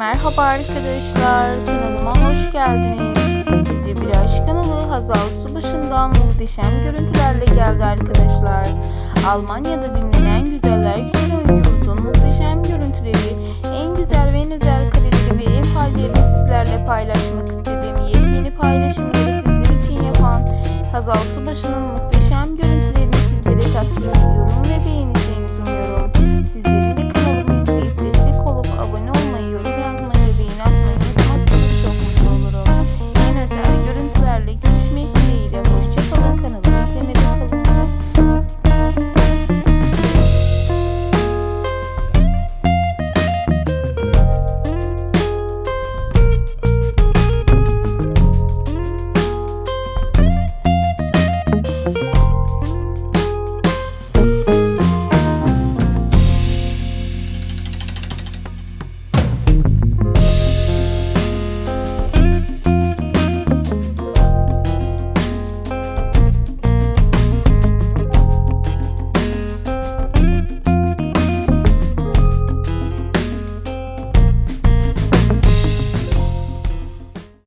Merhaba arkadaşlar, kanalıma hoş geldiniz. Sizce bir aşk kanalı Hazal Subaşı'ndan muhteşem görüntülerle geldi arkadaşlar. Almanya'da dinlenen güzeller güzel oyuncumuzun muhteşem görüntüleri, en güzel ve en özel kareleri ve en pallerini sizlerle paylaşmak istediğim yepyeni paylaşımları sizler için yapan Hazal Subaşı'nın muhteşem görüntüleri.